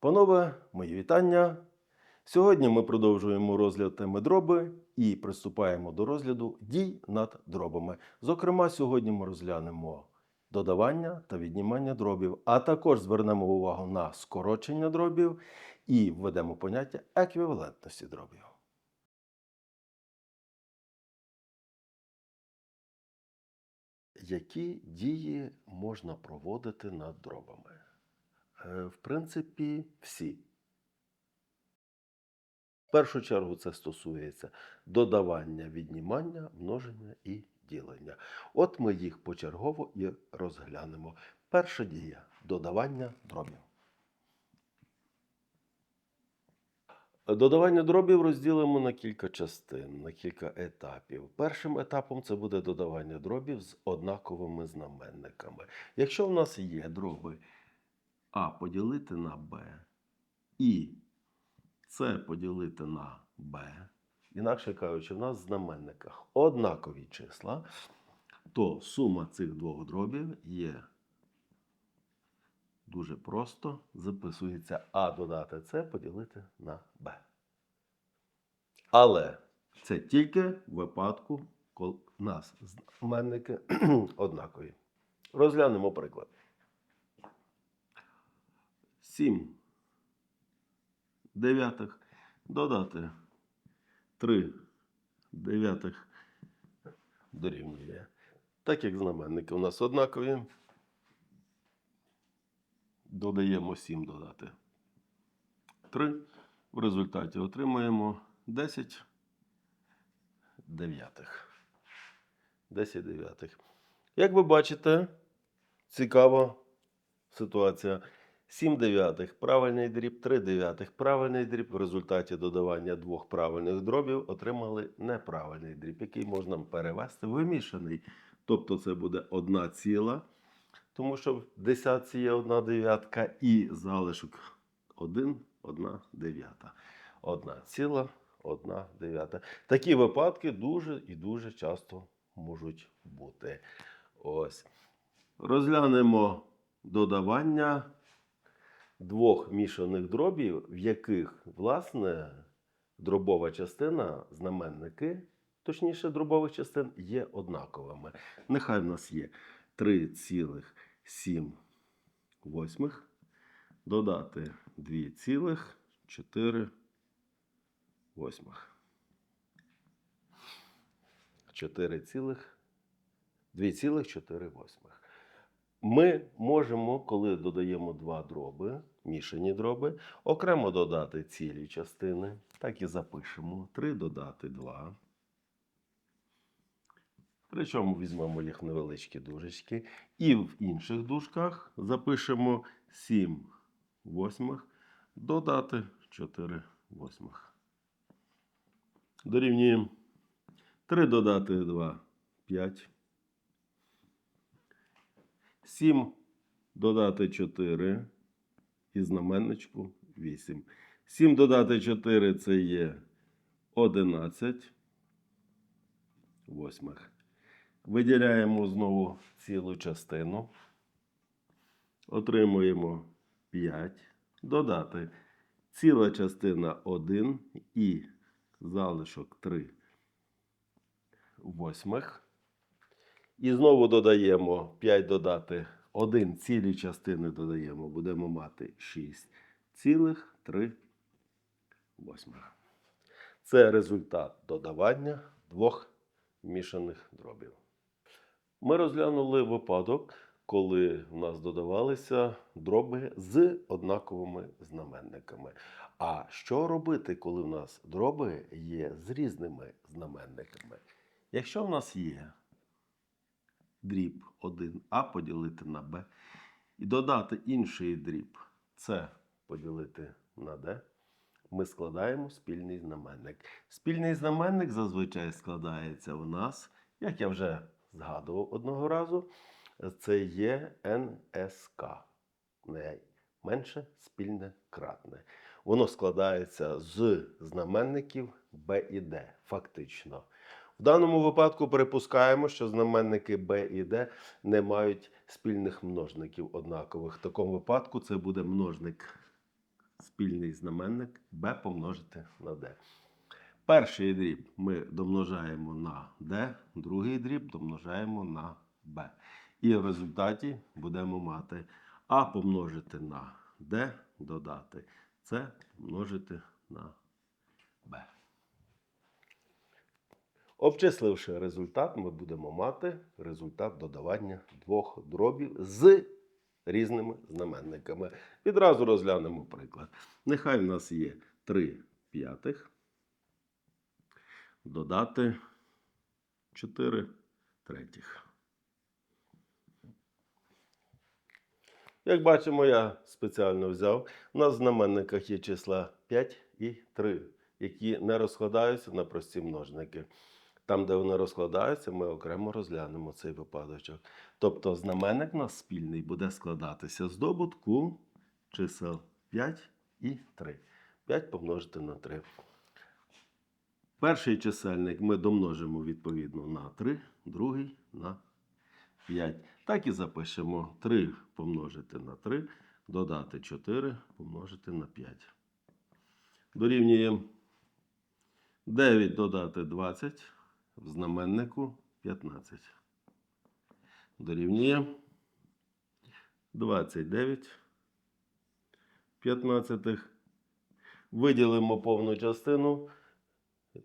Панове, мої вітання. Сьогодні ми продовжуємо розгляд теми дроби і приступаємо до розгляду дій над дробами. Зокрема, сьогодні ми розглянемо додавання та віднімання дробів, а також звернемо увагу на скорочення дробів і введемо поняття еквівалентності дробів. Які дії можна проводити над дробами? Е, В принципі, всі. В першу чергу це стосується додавання, віднімання, множення і ділення. От ми їх почергово і розглянемо. Перша дія додавання дробів. Додавання дробів розділимо на кілька частин, на кілька етапів. Першим етапом це буде додавання дробів з однаковими знаменниками. Якщо в нас є дроби А поділити на Б і С поділити на Б, інакше кажучи, в нас в знаменниках однакові числа, то сума цих двох дробів є дуже просто. Записується А додати С поділити на Б. Але це тільки в випадку, коли в нас знаменники однакові. Розглянемо приклад. 7 дев'ятих додати 3 дев'ятих дорівнює. Так як знаменники у нас однакові, додаємо 7 додати 3. В результаті отримуємо 10 дев'ятих. 10 дев'ятих. Як ви бачите, цікава ситуація. 7 дев'ятих правильний дріб, 3 дев'ятих правильний дріб. В результаті додавання двох правильних дробів отримали неправильний дріб, який можна перевести вимішаний. Тобто це буде одна ціла, тому що в десятці є одна дев'ятка і залишок 1, 1 дев'ята. Одна ціла, одна дев'ята. Такі випадки дуже і дуже часто можуть бути. Ось. Розглянемо додавання двох мішаних дробів, в яких, власне, дробова частина, знаменники, точніше, дробових частин є однаковими. Нехай в нас є 3,7 восьмих, додати 2,4 восьмих. 2,4 восьмих. Ми можемо, коли додаємо два дроби, мішані дроби, окремо додати цілі частини. Так і запишемо. 3 додати 2. Причому візьмемо їх невеличкі дужечки. І в інших дужках запишемо 7 восьмих, додати 4 восьмих. Дорівнюємо 3 додати 2 5. 7 додати 4 і знаменничку 8. 7 додати 4 це є 11 восьмих. Виділяємо знову цілу частину. Отримуємо 5. Додати ціла частина 1 і залишок 3 восьмих. І знову додаємо 5 додати 1 цілі частини додаємо, будемо мати 6 цілих 3 восьмих. Це результат додавання двох мішаних дробів. Ми розглянули випадок, коли в нас додавалися дроби з однаковими знаменниками. А що робити, коли в нас дроби є з різними знаменниками? Якщо в нас є дріб 1а поділити на b і додати інший дріб С поділити на d, ми складаємо спільний знаменник. Спільний знаменник зазвичай складається у нас, як я вже згадував одного разу, це є НСК. Найменше спільне кратне. Воно складається з знаменників b і d, фактично. В даному випадку припускаємо, що знаменники b і d не мають спільних множників однакових. В такому випадку це буде множник спільний знаменник b помножити на d. Перший дріб ми домножаємо на d, другий дріб домножаємо на b. І в результаті будемо мати а помножити на d додати c помножити на b. Обчисливши результат, ми будемо мати результат додавання двох дробів з різними знаменниками. Відразу розглянемо приклад. Нехай в нас є 3 п'ятих. Додати 4 третіх. Як бачимо, я спеціально взяв. У нас в знаменниках є числа 5 і 3, які не розкладаються на прості множники. Там, де вони розкладаються, ми окремо розглянемо цей випадочок. Тобто знаменник нас спільний буде складатися з добутку чисел 5 і 3. 5 помножити на 3. Перший чисельник ми домножимо відповідно на 3, другий на 5. Так і запишемо 3 помножити на 3, додати 4 помножити на 5. Дорівнюємо 9 додати 20 в знаменнику 15. Дорівнює 29 п'ятнадцятих. Виділимо повну частину.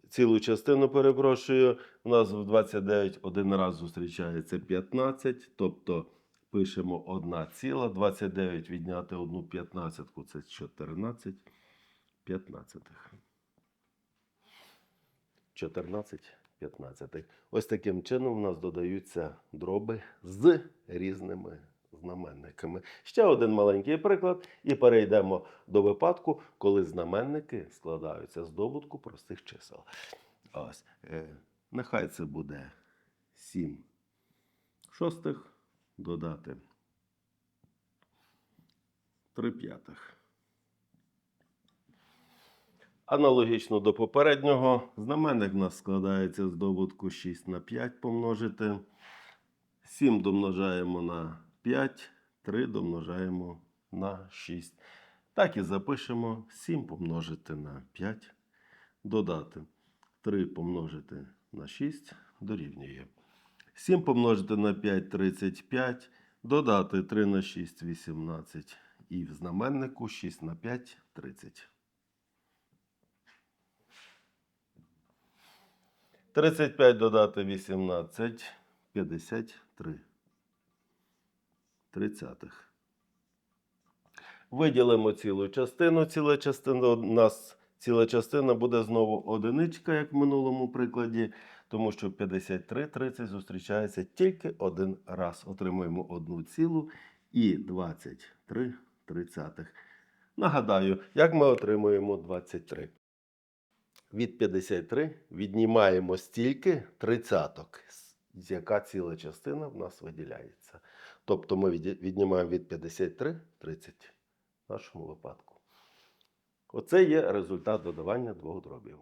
Цілу частину перепрошую. У нас в 29 один раз зустрічається 15, тобто пишемо 1 ціла. 29 відняти 1 п'ятнадцятку це 14 п'ятнадцятих. 14 п'ятнадцятих. Ось таким чином у нас додаються дроби з різними знаменниками. Ще один маленький приклад, і перейдемо до випадку, коли знаменники складаються з добутку простих чисел. Ось. Е, нехай це буде 7 шостих додати 3 п'ятих. Аналогічно до попереднього, знаменник у нас складається з добутку 6 на 5 помножити. 7 домножаємо на 5, 3 домножаємо на 6. Так і запишемо 7 помножити на 5, додати 3 помножити на 6 дорівнює. 7 помножити на 5 35, додати 3 на 6 18. І в знаменнику 6 на 5 30. 35 додати 18, 53. Тридцятих. Виділимо цілу частину. Ціла частина у нас ціла частина буде знову одиничка, як в минулому прикладі, тому що 53 30 зустрічається тільки один раз. Отримуємо одну цілу і 23 тридцятих. Нагадаю, як ми отримуємо 23 від 53 віднімаємо стільки тридцяток, з яка ціла частина в нас виділяється. Тобто ми віднімаємо від 53 30 в нашому випадку. Оце є результат додавання двох дробів.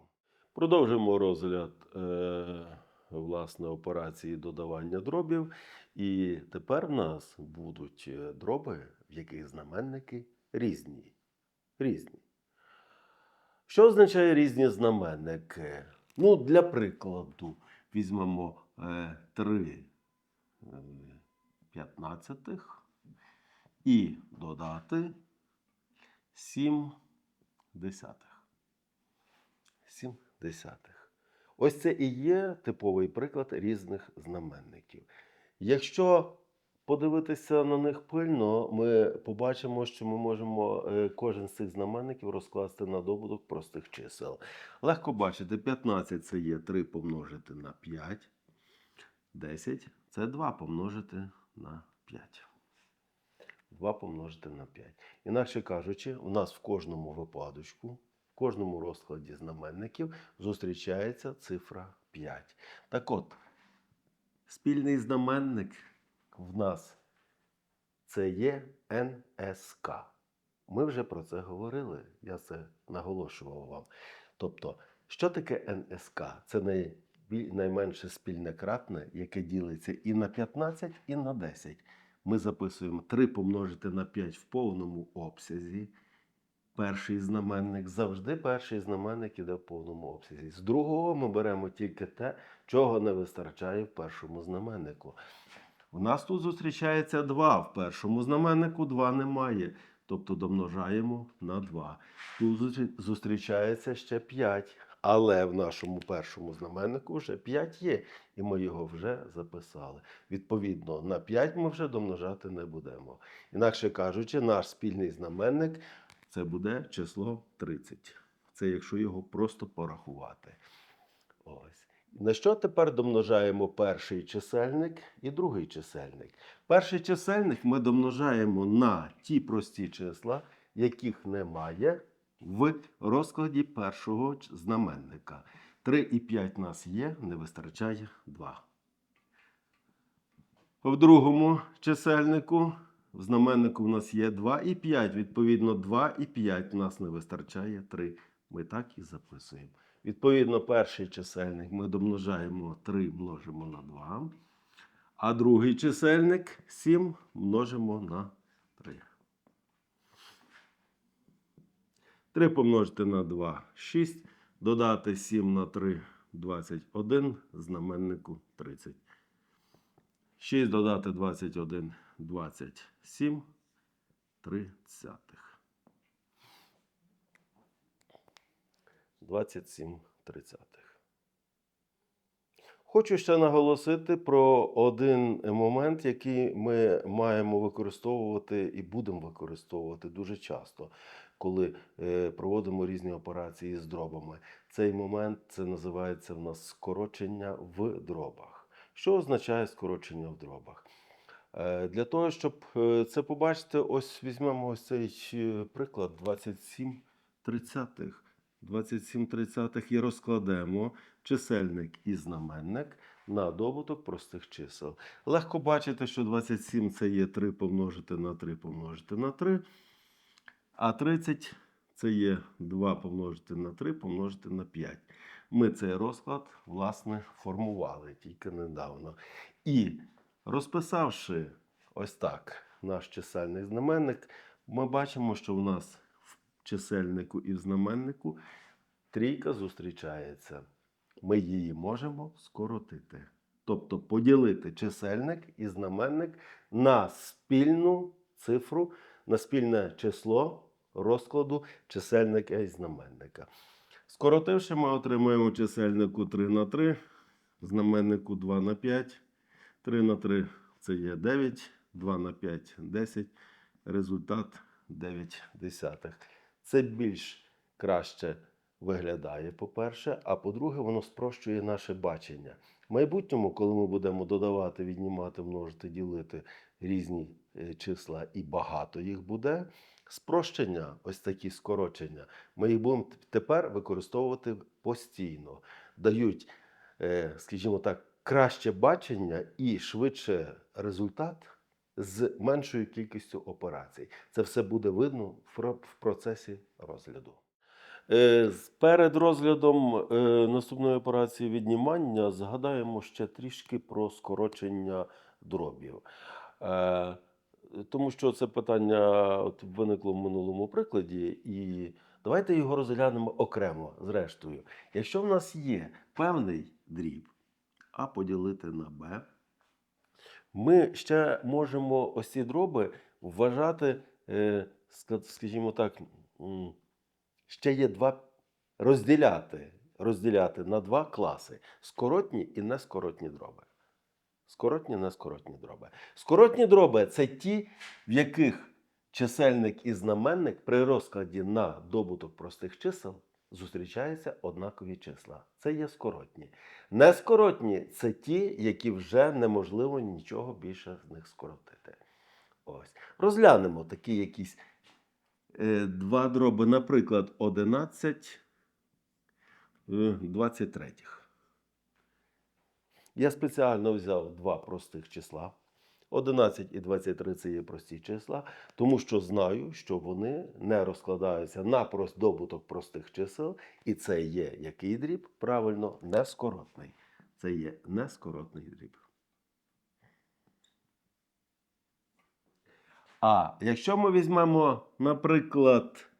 Продовжимо розгляд е, власне операції додавання дробів. І тепер в нас будуть е, дроби, в яких знаменники різні. Різні. Що означає різні знаменники? Ну, для прикладу, візьмемо е, 3 е, п'ятнадцятих і додати 7 десятих. 7 десятих. Ось це і є типовий приклад різних знаменників. Якщо подивитися на них пильно, ми побачимо, що ми можемо е, кожен з цих знаменників розкласти на добуток простих чисел. Легко бачити, 15 це є 3 помножити на 5. 10 це 2 помножити на 5. 2 помножити на 5. Інакше кажучи, у нас в кожному випадочку, в кожному розкладі знаменників зустрічається цифра 5. Так от, спільний знаменник в нас це є НСК. Ми вже про це говорили, я це наголошував вам. Тобто, що таке НСК? Це найменше спільне кратне, яке ділиться і на 15, і на 10. Ми записуємо 3 помножити на 5 в повному обсязі. перший знаменник. Завжди перший знаменник іде в повному обсязі. З другого ми беремо тільки те, чого не вистачає в першому знаменнику. У нас тут зустрічається 2. В першому знаменнику 2 немає. Тобто домножаємо на 2. Тут зустрічається ще 5. Але в нашому першому знаменнику вже 5 є, і ми його вже записали. Відповідно, на 5 ми вже домножати не будемо. Інакше кажучи, наш спільний знаменник це буде число 30. Це якщо його просто порахувати. Ось. На що тепер домножаємо перший чисельник і другий чисельник? Перший чисельник ми домножаємо на ті прості числа, яких немає в розкладі першого знаменника. 3 і 5 нас є, не вистачає 2. В другому чисельнику в знаменнику в нас є 2 і 5. Відповідно, 2 і 5 в нас не вистачає 3. Ми так і записуємо. Відповідно, перший чисельник ми домножаємо 3 множимо на 2. А другий чисельник 7 множимо на 3. 3 помножити на 2 6. Додати 7 на 3 21. Знаменнику 30. 6 додати 21 27 тридцятих. 27 тридцятих. Хочу ще наголосити про один момент, який ми маємо використовувати і будемо використовувати дуже часто, коли е, проводимо різні операції з дробами. Цей момент це називається в нас скорочення в дробах. Що означає скорочення в дробах? Е, Для того, щоб е, це побачити, ось візьмемо ось цей приклад 27 тридцятих. 27 тридцятих і розкладемо чисельник і знаменник на добуток простих чисел. Легко бачити, що 27 це є 3 помножити на 3 помножити на 3, а 30 це є 2 помножити на 3 помножити на 5. Ми цей розклад, власне, формували тільки недавно. І розписавши ось так наш чисельний знаменник, ми бачимо, що в нас чисельнику і в знаменнику трійка зустрічається. Ми її можемо скоротити. Тобто поділити чисельник і знаменник на спільну цифру, на спільне число розкладу чисельника і знаменника. Скоротивши, ми отримуємо в чисельнику 3 на 3, знаменнику 2 на 5. 3 на 3 це є 9, 2 на 5 10. Результат 9 десятих. Це більш краще виглядає, по-перше, а по-друге, воно спрощує наше бачення. В майбутньому, коли ми будемо додавати, віднімати, множити, ділити різні е, числа і багато їх буде, спрощення, ось такі скорочення, ми їх будемо тепер використовувати постійно. Дають, е, скажімо так, краще бачення і швидше результат з меншою кількістю операцій. Це все буде видно в процесі розгляду. Е, Перед розглядом е, наступної операції віднімання згадаємо ще трішки про скорочення дробів. Е, Тому що це питання от виникло в минулому прикладі, і давайте його розглянемо окремо, зрештою. Якщо в нас є певний дріб, а поділити на b, ми ще можемо ось ці дроби вважати, е, скажімо так, ще є два розділяти, розділяти на два класи: скоротні і нескоротні дроби. Скоротні, нескоротні дроби. Скоротні дроби це ті, в яких чисельник і знаменник при розкладі на добуток простих чисел зустрічаються однакові числа. Це є скоротні. Нескоротні це ті, які вже неможливо нічого більше з них скоротити. Ось. Розглянемо такі якісь е, два дроби, наприклад, 11 е, 23. Я спеціально взяв два простих числа. 11 і 23 це є прості числа, тому що знаю, що вони не розкладаються на добуток простих чисел, і це є який дріб? Правильно, нескоротний. Це є нескоротний дріб. А якщо ми візьмемо, наприклад,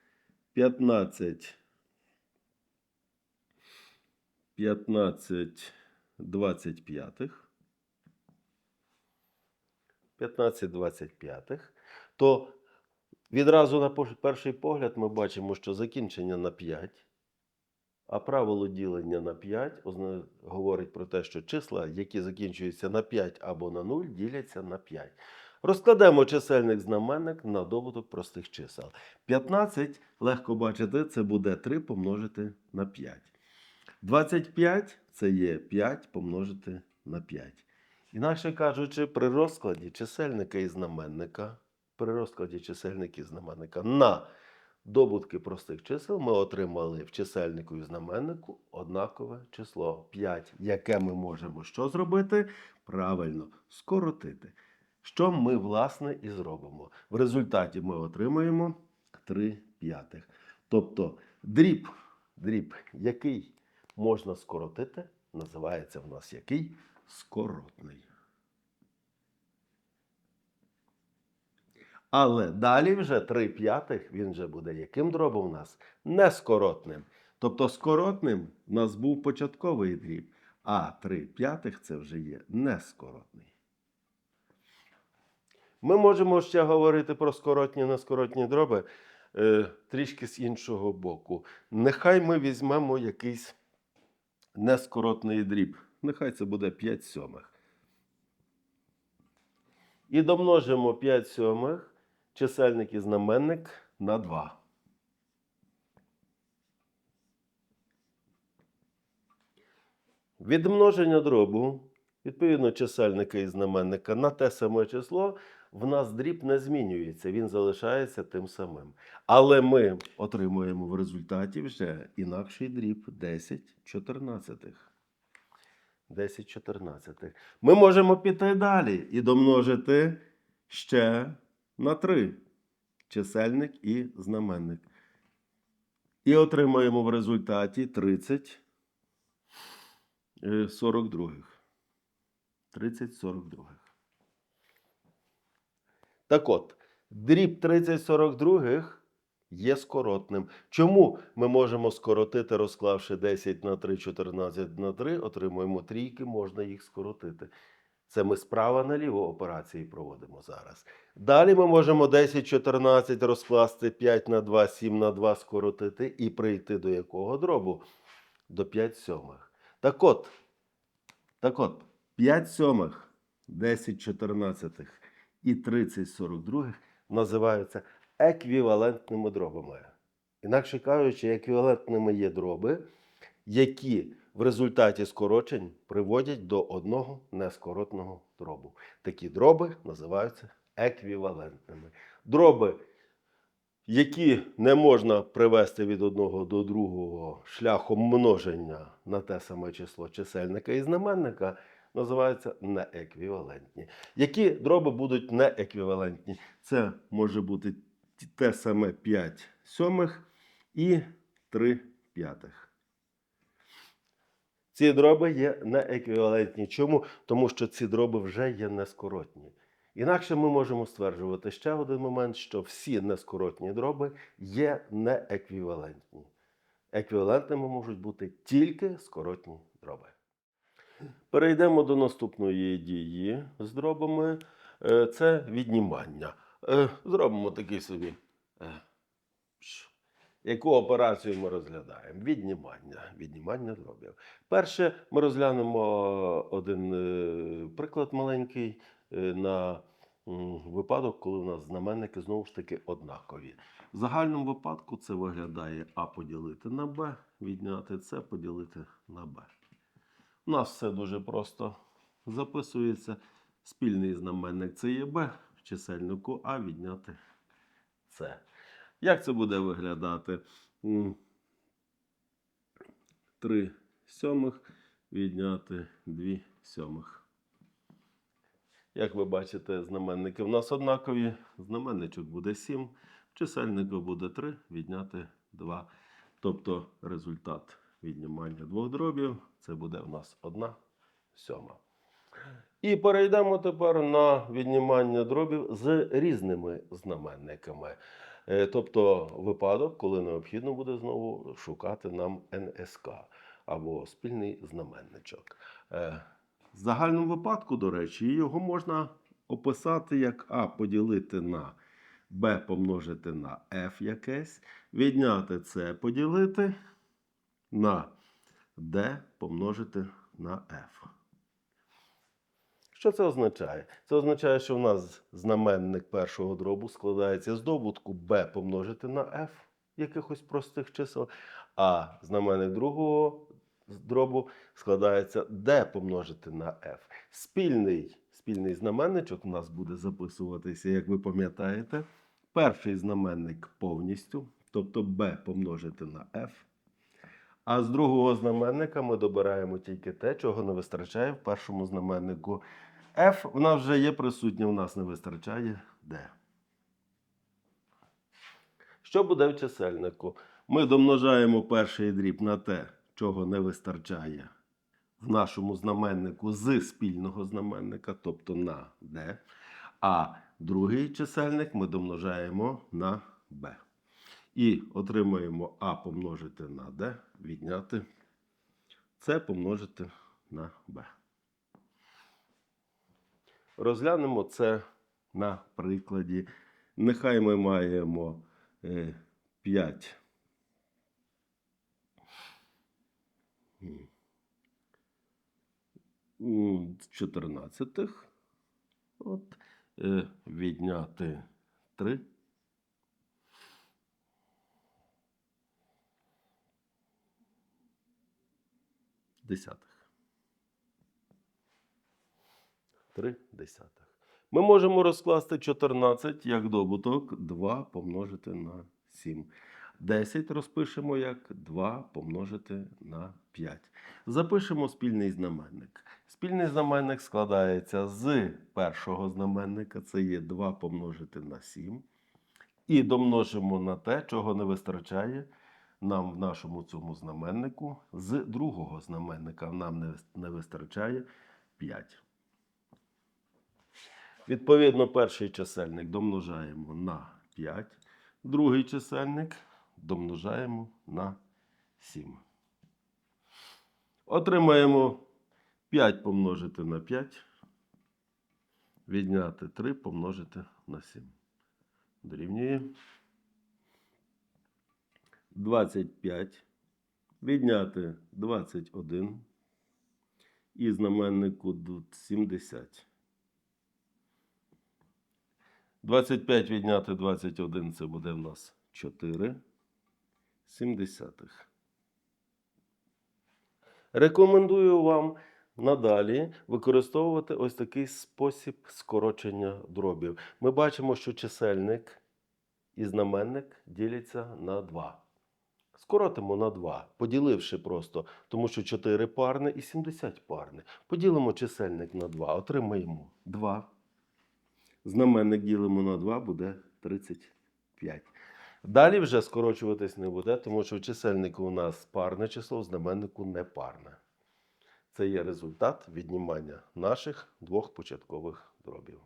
15. 15 25. 15 25. То відразу на перший погляд ми бачимо, що закінчення на 5. А правило ділення на 5 говорить про те, що числа, які закінчуються на 5 або на 0, діляться на 5. Розкладемо чисельник знаменник на добуток простих чисел. 15, легко бачити, це буде 3 помножити на 5. 25 це є 5 помножити на 5. Інакше кажучи, при розкладі чисельника і знаменника, при розкладі чисельника і знаменника на добутки простих чисел ми отримали в чисельнику і знаменнику однакове число 5, яке ми можемо що зробити? Правильно, скоротити. Що ми, власне, і зробимо. В результаті ми отримаємо 3 п'ятих. Тобто дріб, дріб, який можна скоротити, називається в нас який скоротний. Але далі вже 3 п'ятих він вже буде яким дробом у нас? Нескоротним. Тобто скоротним у нас був початковий дріб, а 3 п'ятих це вже є нескоротний. Ми можемо ще говорити про скоротні нескоротні дроби е, трішки з іншого боку. Нехай ми візьмемо якийсь нескоротний дріб. Нехай це буде 5 сьомих. І домножимо 5 сьомих чисельник і знаменник на 2. Від множення дробу, відповідно чисельника і знаменника на те саме число, в нас дріб не змінюється, він залишається тим самим. Але ми отримуємо в результаті вже інакший дріб 10 чотирнадцятих. 10 чотирнадцятих. Ми можемо піти далі і домножити ще на 3 чисельник і знаменник. І отримаємо в результаті 30 е, 42. 30 42. Так от, дріб 30 42 є скоротним. Чому ми можемо скоротити, розклавши 10 на 3, 14 на 3, отримуємо трійки, можна їх скоротити. Це ми справа наліво операції проводимо зараз. Далі ми можемо 10, 14 розкласти 5 на 2, 7 на 2 скоротити і прийти до якого дробу? До 5 сьомих. Так от, так от, 5 сьомих, 10 чотирнадцятих і 30 42 називаються еквівалентними дробами. Інакше кажучи, еквівалентними є дроби, які в результаті скорочень приводять до одного нескоротного дробу. Такі дроби називаються еквівалентними. Дроби, які не можна привести від одного до другого шляхом множення на те саме число чисельника і знаменника, називаються нееквівалентні. Які дроби будуть нееквівалентні? Це може бути те саме 5 сьомих і 3 п'ятих. Ці дроби є нееквівалентні. Чому? Тому що ці дроби вже є нескоротні. Інакше ми можемо стверджувати ще один момент, що всі нескоротні дроби є нееквівалентні. Еквівалентними можуть бути тільки скоротні дроби. Перейдемо до наступної дії з дробами. Е, Це віднімання. Е, Зробимо такий собі. е, Яку операцію ми розглядаємо? Віднімання. Віднімання дробів. Перше, ми розглянемо один е, приклад маленький на випадок, коли у нас знаменники знову ж таки однакові. В загальному випадку це виглядає А поділити на Б, відняти С поділити на Б. У нас все дуже просто записується. Спільний знаменник це є Б, чисельнику А відняти С. Як це буде виглядати? 3 сьомих відняти 2 сьомих. Як ви бачите, знаменники в нас однакові. Знаменничок буде 7, чисельнику буде 3, відняти 2. Тобто результат віднімання двох дробів це буде у нас 1 сьома. І перейдемо тепер на віднімання дробів з різними знаменниками. Е, Тобто випадок, коли необхідно буде знову шукати нам НСК або спільний знаменничок. Е, В загальному випадку, до речі, його можна описати як А поділити на Б помножити на F якесь, відняти С поділити на D помножити на F. Що це означає? Це означає, що в нас знаменник першого дробу складається з добутку b помножити на f якихось простих чисел, а знаменник другого дробу складається d помножити на f. Спільний, спільний знаменничок у нас буде записуватися, як ви пам'ятаєте, перший знаменник повністю, тобто b помножити на f. А з другого знаменника ми добираємо тільки те, чого не вистачає в першому знаменнику. F вона вже є присутня, у нас не вистачає D. Що буде в чисельнику? Ми домножаємо перший дріб на те, чого не вистачає в нашому знаменнику з спільного знаменника, тобто на D. А другий чисельник ми домножаємо на B. І отримуємо А помножити на D, відняти С помножити на Б. Розглянемо це на прикладі. Нехай ми маємо е, 5 чотирнадцятих. От, е, відняти 3. Десятих. 3 десятих. Ми можемо розкласти 14 як добуток 2 помножити на 7. 10 розпишемо як 2 помножити на 5. Запишемо спільний знаменник. Спільний знаменник складається з першого знаменника, це є 2 помножити на 7. І домножимо на те, чого не вистачає нам в нашому цьому знаменнику. З другого знаменника нам не вистачає 5. Відповідно, перший чисельник домножаємо на 5, другий чисельник домножаємо на 7. Отримаємо 5 помножити на 5, відняти 3 помножити на 7. Дорівнює 25, відняти 21 і знаменнику 70. 25 відняти 21 це буде в нас 4 сімдесятих. Рекомендую вам надалі використовувати ось такий спосіб скорочення дробів. Ми бачимо, що чисельник і знаменник діляться на 2. Скоротимо на 2, поділивши просто, тому що 4 парне і 70 парне. Поділимо чисельник на 2, отримаємо 2. Знаменник ділимо на 2, буде 35. Далі вже скорочуватись не буде, тому що в чисельнику у нас парне число, в знаменнику не парне. Це є результат віднімання наших двох початкових дробів.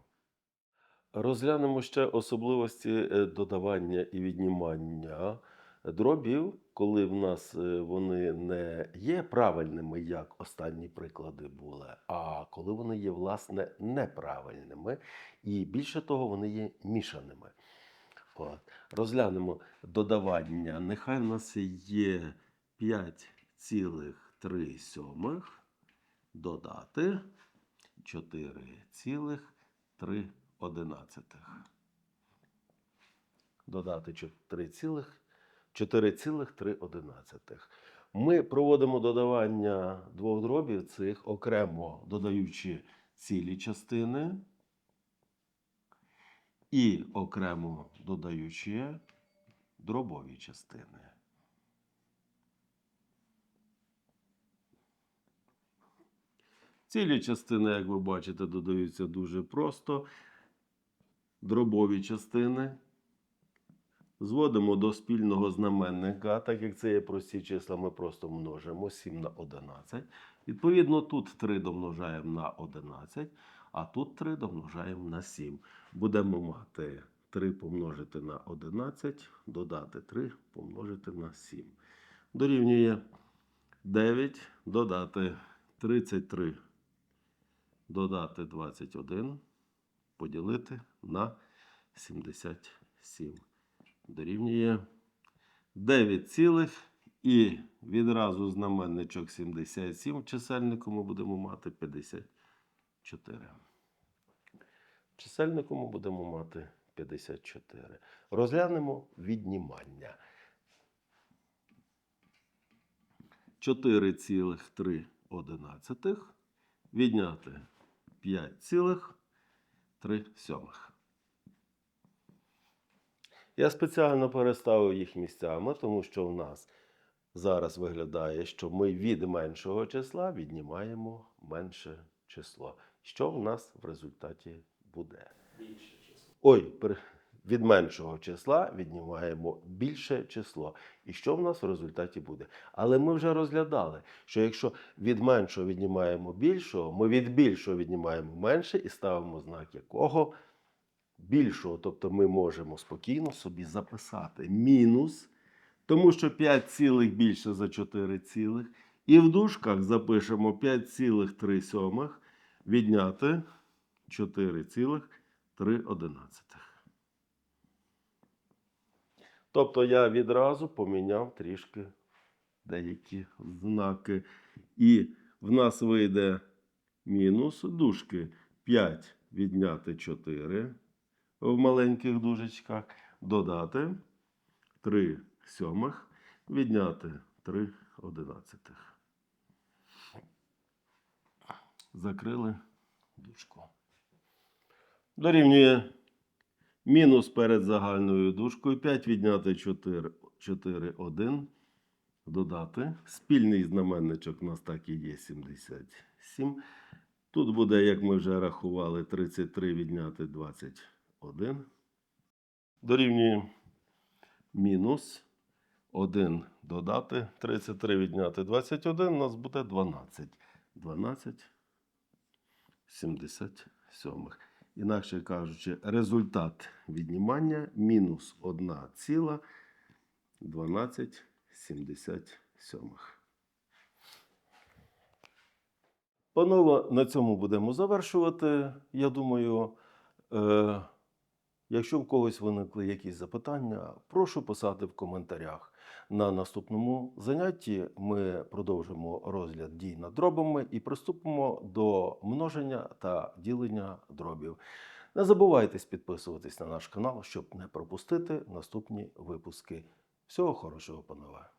Розглянемо ще особливості е, додавання і віднімання дробів, коли в нас е, вони не є правильними, як останні приклади були, а коли вони є, власне, неправильними. І більше того, вони є мішаними. От. Розглянемо додавання. Нехай в нас є 5,3 сьомих додати 4,3 одинадцятих. Додати 4,3 одинадцятих. Ми проводимо додавання двох дробів цих окремо додаючи цілі частини і окремо додаючи дробові частини. Цілі частини, як ви бачите, додаються дуже просто. Дробові частини зводимо до спільного знаменника, так як це є прості числа, ми просто множимо 7 на 11. Відповідно, тут 3 домножаємо на 11, а тут 3 домножаємо на 7. Будемо мати 3 помножити на 11, додати 3 помножити на 7. Дорівнює 9 додати 33, додати 21, поділити на 77. Дорівнює 9 цілих і відразу знаменничок 77 в чисельнику ми будемо мати 54. В чисельнику ми будемо мати 54. Розглянемо віднімання. 4,3 відняти 5,3 сьомих. Я спеціально переставив їх місцями, тому що в нас зараз виглядає, що ми від меншого числа віднімаємо менше число. Що в нас в результаті буде? Ой, пер- від меншого числа віднімаємо більше число. І що в нас в результаті буде? Але ми вже розглядали, що якщо від меншого віднімаємо більшого, ми від більшого віднімаємо менше і ставимо знак якого більшого. Тобто ми можемо спокійно собі записати мінус, тому що 5 цілих більше за 4 цілих. І в дужках запишемо 5,3 сьомих відняти 4,3 одинадцятих. Тобто я відразу поміняв трішки деякі знаки. І в нас вийде мінус дужки 5 відняти 4 в маленьких дужечках, додати 3 сьомих, відняти 3 одинадцятих. Закрили дужку. Дорівнює мінус перед загальною дужкою 5 відняти 4, 4 1. Додати. Спільний знаменничок у нас так і є 77. Тут буде, як ми вже рахували, 33 відняти 21. Дорівнює мінус 1 додати. 33 відняти 21 у нас буде 12. 12 77. Інакше кажучи, результат віднімання мінус 1 ціла 12 77. Панове, на цьому будемо завершувати. Я думаю, е, якщо в когось виникли якісь запитання, прошу писати в коментарях. На наступному занятті ми продовжимо розгляд дій над дробами і приступимо до множення та ділення дробів. Не забувайте підписуватись на наш канал, щоб не пропустити наступні випуски. Всього хорошого, панове!